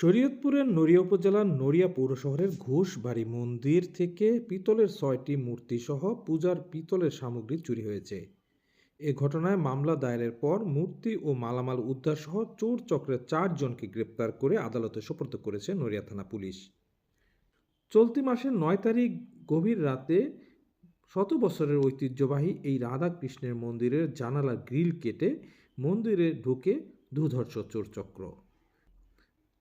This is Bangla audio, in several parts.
শরীয়তপুরের নড়িয়া উপজেলার নড়িয়া পৌর পৌরশহরের ঘোষবাড়ি মন্দির থেকে পিতলের ছয়টি মূর্তিসহ পূজার পিতলের সামগ্রী চুরি হয়েছে। এ ঘটনায় মামলা দায়েরের পর মূর্তি ও মালামাল উদ্ধারসহ চোর চক্রের চারজনকে গ্রেপ্তার করে আদালতে সোপর্দ করেছে নড়িয়া থানা পুলিশ। চলতি মাসের নয় তারিখ গভীর রাতে শত বছরের ঐতিহ্যবাহী এই রাধাকৃষ্ণের মন্দিরের জানালা গ্রিল কেটে মন্দিরে ঢুকে দুধর্ষ চোর চক্র।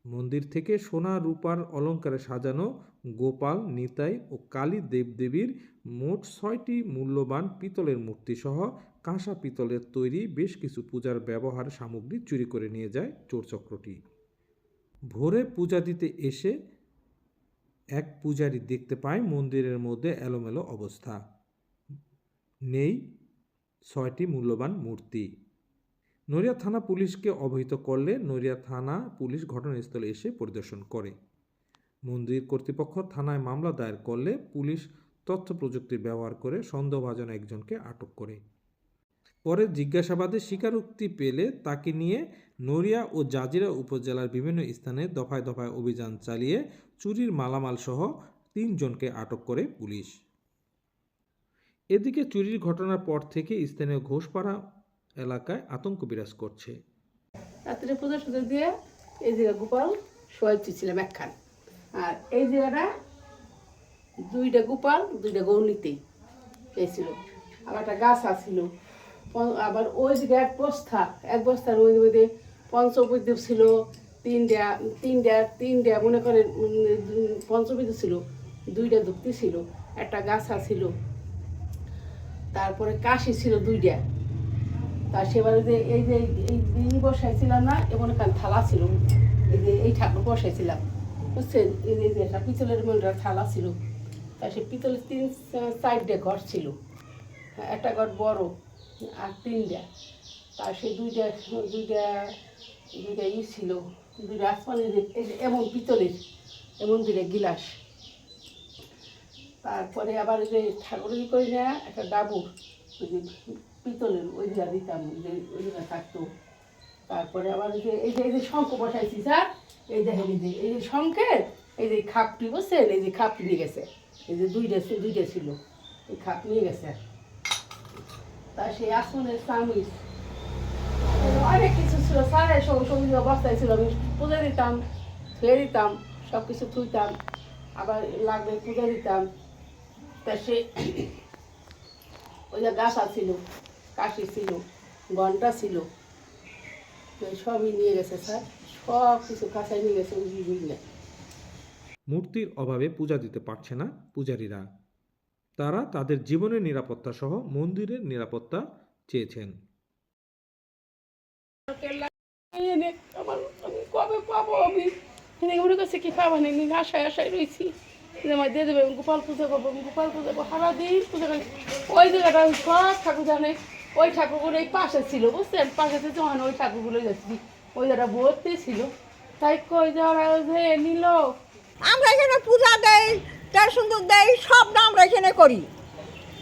মন্দির থেকে সোনা, রূপার অলঙ্কারে সাজানো গোপাল, নিতাই ও কালী দেবদেবীর মোট ছয়টি মূল্যবান পিতলের মূর্তিসহ কাঁসা পিতলের তৈরি বেশ কিছু পূজার ব্যবহার সামগ্রী চুরি করে নিয়ে যায় চোরচক্রটি। ভোরে পূজা দিতে এসে এক পূজারী দেখতে পায় মন্দিরের মধ্যে এলোমেলো অবস্থা। নেই ছয়টি মূল্যবান মূর্তি। নড়িয়া থানা পুলিশকে অবহিত করলে নড়িয়া থানা পুলিশ ঘটনাস্থলে এসে পরিদর্শন করে। মন্দির কর্তৃপক্ষ থানায় মামলা দায়ের করলে পুলিশ তথ্য প্রযুক্তির ব্যবহার করে সন্দেহভাজন একজনকে আটক করে। পরে জিজ্ঞাসাবাদে স্বীকারোক্তি পেলে তাকে নিয়ে নড়িয়া ও জাজিরা উপজেলার বিভিন্ন স্থানে দফায় দফায় অভিযান চালিয়ে চুরির মালামাল সহ তিনজনকে আটক করে পুলিশ। এদিকে চুরির ঘটনার পর থেকে স্থানীয় ঘোষপাড়া এলাকায় আতঙ্ক বিরাজ করছে। রাত্রে পূজা সুজা দিয়ে এই জায়গা গোপাল শোয়াইছি ছিলাম একখান। আর এই জায়গাটা দুইটা গোপাল, দুইটা গৌরনীতেই পেয়েছিল। আবার একটা গাছ আছিল। আবার ওই জায়গায় এক বস্তা, এক বস্তার ওই মধ্যে পঞ্চবৈদ্য ছিল, তিনটা তিনটা তিনটা মনে করেন পঞ্চবৈদ্য ছিল, দুইটা ধুক্তি ছিল, একটা গাছা ছিল তারপরে কাশি ছিল দুইটা। তার সেবারে যে এই যে এই বসাইছিলাম না, এমন একটা থালা ছিল। এই যে এই ঠাকুর বসাইছিলাম, বুঝছেন? এই যে- একটা পিতলের মনটা থালা ছিল। তার সে পিতলের তিন চারটে ঘর ছিল। একটা ঘর বড় আর তিনটা। তার সে দুইটা দুইটা দুইটা ই ছিল। দুইটা আসমানের এমন পিতলের, এমন দুইটা গিলাস। তারপরে আবার যে ঠাকুরের ই করি না, একটা ডাবুর। পিতলের ওই যা দিতাম যে, ওই জায়গা থাকতো। তারপরে আবার এই যে এই যে শঙ্খ বসাইছি, স্যার, এই দেখেন, এই যে এই যে শঙ্খের, এই যে খাপটি বসছেন এই যে খাপ নিয়ে গেছে। এই যে দুইটা দুইটা ছিল, এই খাপ নিয়ে গেছে। তার সেই আসনের সামিস অনেক কিছু ছিল, স্যার সব সবজি অবস্থায় ছিল। আমি পুজো দিতাম, ধুয়ে দিতাম সব কিছু থুইতাম আবার লাগলে পুজো দিতাম। তা সে, ওই যে গাছ ছিল কাশি ছিল ঘণ্টা ছিল। সবই নিয়ে গেছে স্যার। সব কিছু কাঁচাই নিয়ে গেছে বুঝলে মূর্তির অভাবে পূজা দিতে পারছে না পূজারীরা। তারা তাদের জীবনের নিরাপত্তা সহ মন্দিরের নিরাপত্তা চেয়েছেন। এনে আমার আমি কবে পাবো আমি? এনে মনে করছে কি পাবো না আশায় আশায় রয়েছি যে আমার দিয়ে দেবে গোপাল পুজো করব গোপাল পুজো করব সারা দিন পুজো করি। ওই জায়গাটা সব ঠাকুর জানে। ওই ঠাকুরগুলো এই পাশে ছিল বুঝছেন? পাশে থেকে যখন ওই ঠাকুরগুলো যাচ্ছি ওই জায়গাটা ভর্তি ছিল তাই কই যাওয়ার যে নিল? আমরা এখানে পূজা দেই তার সুন্দর দেই সবটা আমরা এখানে করি।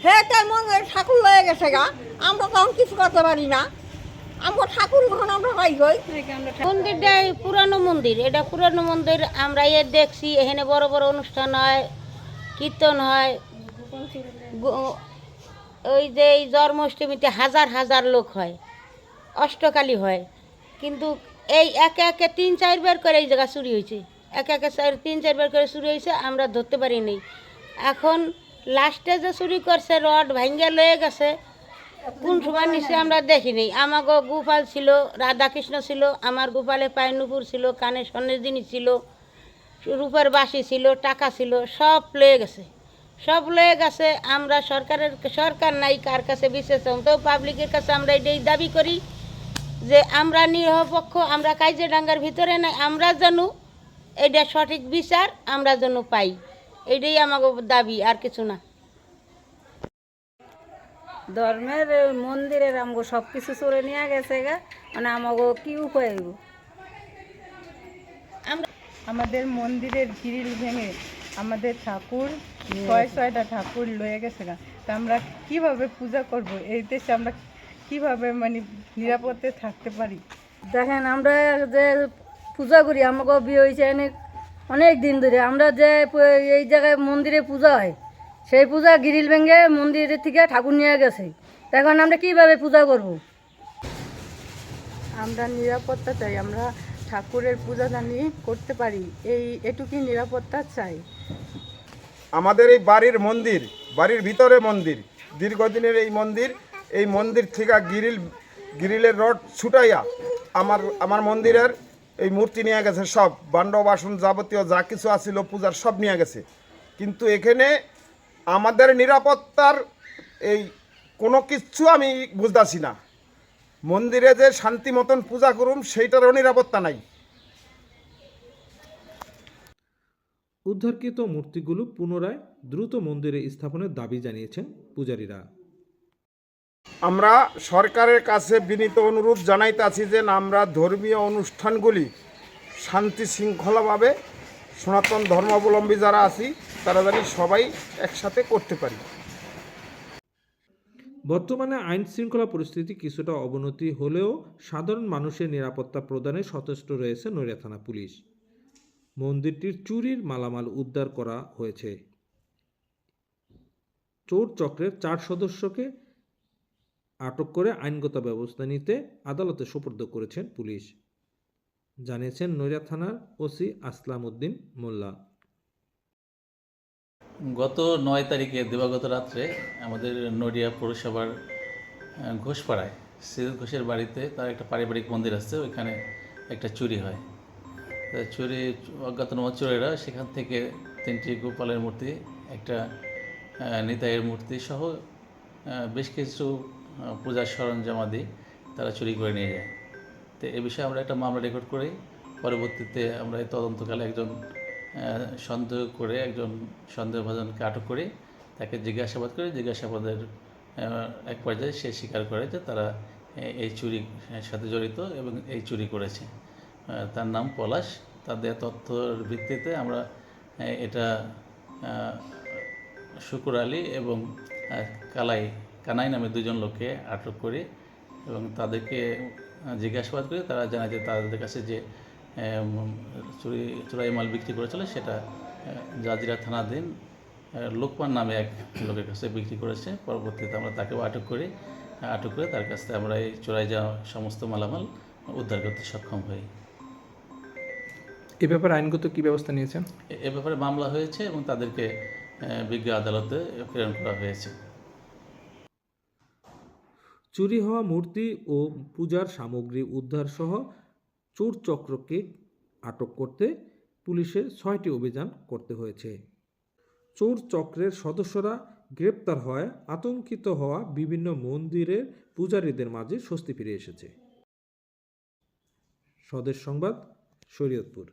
হ্যাঁ তাই মনে ঠাকুর লয়ে গেছে গা। আমরা তখন কিছু করতে পারি না। আমরা ঠাকুর যখন আমরা পাই গই মন্দিরটা পুরানো মন্দির। এটা পুরানো মন্দির আমরা এ দেখছি এখানে বড় বড় অনুষ্ঠান হয় কীর্তন হয় গো- ওই যে এই জন্মাষ্টমীতে হাজার হাজার লোক হয়, অষ্টকালী হয়। কিন্তু এই একে একে তিন চারবার করে এই জায়গা চুরি হয়েছে। একে একে চার, তিন চারবার করে চুরি হয়েছে, আমরা ধরতে পারিনি এখন লাস্টে যে চুরি করছে, রড ভাঙ্গা লয়ে গেছে, কোন সময় নিচে আমরা দেখিনি আমাগো গোপাল ছিল, রাধাকৃষ্ণ ছিল, আমার গোপালে পায়ে নুপুর ছিল, কানে স্বর্ণের ছিল, রূপের বাসি ছিল, টাকা ছিল, সব লয়ে গেছে। সব লয়ে গেছে আমরা সরকারের সরকার নাই কার কাছে বিশেষ তো পাবলিকের কাছে আমরা এটাই দাবি করি যে আমরা নিরপেক্ষ আমরা কাইজে ডাঙ্গার ভিতরে নাই আমরা যেন এটা সঠিক বিচার আমরা যেন পাই। এটাই আমাকে দাবি আর কিছু না। ধর্মের মন্দিরের আমগো সব কিছু চলে নিয়ে গেছে গা মানে আমাগো কি উপায় হইব? আমাদের মন্দিরের গ্রিল ভেঙে আমাদের ঠাকুর ছয় ছয়টা ঠাকুর লয়ে গেছে গা। তা আমরা কীভাবে পূজা করব? এই দেশে আমরা কীভাবে মানে নিরাপদে থাকতে পারি? দেখেন আমরা যে পূজা করি আমাকে বিয়ে হয়েছে অনেক অনেক দিন ধরে। আমরা যে এই জায়গায় মন্দিরে পূজা হয় সেই পূজা গিরিল ভেঙে মন্দিরের থেকে ঠাকুর নিয়ে গেছে। এখন আমরা কীভাবে পূজা করব? আমরা নিরাপত্তা চাই আমরা ঠাকুরের পূজা জানি করতে পারি। এই এটুকুই নিরাপত্তা চাই। আমাদের এই বাড়ির মন্দির, বাড়ির ভিতরে মন্দির, দীর্ঘদিনের এই মন্দির এই মন্দির থেকে গিরিল, গিরিলের রড ছুটাইয়া আমার আমার মন্দিরের এই মূর্তি নিয়ে গেছে সব। বাণ্ড বাসন যাবতীয় যা কিছু আছিল, পূজার সব নিয়ে গেছে। কিন্তু এখানে আমাদের নিরাপত্তার এই কোনো কিচ্ছু আমি বুঝতেছি না। মন্দিরে যে শান্তি মতন পূজা করুম, সেইটারও নিরাপত্তা নাই। উদ্ধারকৃত মূর্তিগুলো পুনরায় দ্রুত মন্দিরে স্থাপনের দাবি জানিয়েছেন পূজারীরা। আমরা সরকারের কাছে বিনীত অনুরোধ জানাইতেছি যে আমরা ধর্মীয় অনুষ্ঠানগুলি শান্তি শৃঙ্খলাভাবে সনাতন ধর্মাবলম্বী যারা আছি তারা জানি সবাই একসাথে করতে পারি। বর্তমানে আইন শৃঙ্খলা পরিস্থিতি কিছুটা অবনতি হলেও সাধারণ মানুষের নিরাপত্তা প্রদানে সচেষ্ট রয়েছে নড়িয়া থানা পুলিশ। মন্দিরটির চুরির মালামাল উদ্ধার করা হয়েছে। চোর চক্রের চার সদস্যকে আটক করে আইনগত ব্যবস্থা নিতে আদালতে সোপর্দ করেছেন পুলিশ। জানিয়েছেন নড়িয়া থানার ওসি আসলাম উদ্দিন মোল্লা। গত নয় তারিখে দিবাগত রাত্রে আমাদের নডিয়া পৌরসভার ঘোষপাড়ায় সিরিজ ঘোষের বাড়িতে তার একটা পারিবারিক মন্দির আছে, ওইখানে একটা চুরি হয়। চুরি, অজ্ঞাতনামা চোরেরা সেখান থেকে তিনটি গোপালের মূর্তি, একটা নিতাইয়ের মূর্তি সহ বেশ কিছু পূজার সরঞ্জামাদি তারা চুরি করে নিয়ে যায়। তো এ বিষয়ে আমরা একটা মামলা রেকর্ড করি। পরবর্তীতে আমরা এই তদন্তকালে একজন সন্দেহ করে, একজন সন্দেহভাজনকে আটক করি। তাকে জিজ্ঞাসাবাদ করে। জিজ্ঞাসাবাদের এক পর্যায়ে সে স্বীকার করে যে তারা এই চুরির সাথে জড়িত এবং এই চুরি করেছে। তার নাম পলাশ। তাদের তথ্যর ভিত্তিতে আমরা এটা শুকুর আলী এবং কালাই, কানাই নামে দুজন লোককে আটক করি এবং তাদেরকে জিজ্ঞাসাবাদ করে। তারা জানায় যে তাদের কাছে যে চুরি, চোরাই মাল বিক্রি করেছিল সেটা জাজিরা থানাধীন লোকমান নামে এক লোকের কাছে বিক্রি করেছে। পরবর্তীতে আমরা তাকেও আটক করি। আটক করে তার কাছ থেকে আমরা এই চোরাই যাওয়া সমস্ত মালামাল উদ্ধার করতে সক্ষম হই। এ ব্যাপারে আইনগত কি ব্যবস্থা নিয়েছেন? এ- ব্যাপারে মামলা হয়েছে এবং তাদেরকে বিজ্ঞ আদালতে প্রেরণ করা হয়েছে। চুরি হওয়া মূর্তি ও পূজার সামগ্রী উদ্ধার সহ চোর চক্রকে আটক করতে পুলিশের ছয়টি অভিযান করতে হয়েছে। চোর চক্রের সদস্যরা গ্রেপ্তার হওয়ায় আতঙ্কিত হওয়া বিভিন্ন মন্দিরের পূজারীদের মাঝে স্বস্তি ফিরে এসেছে। স্বদেশ সংবাদ শরীয়তপুর।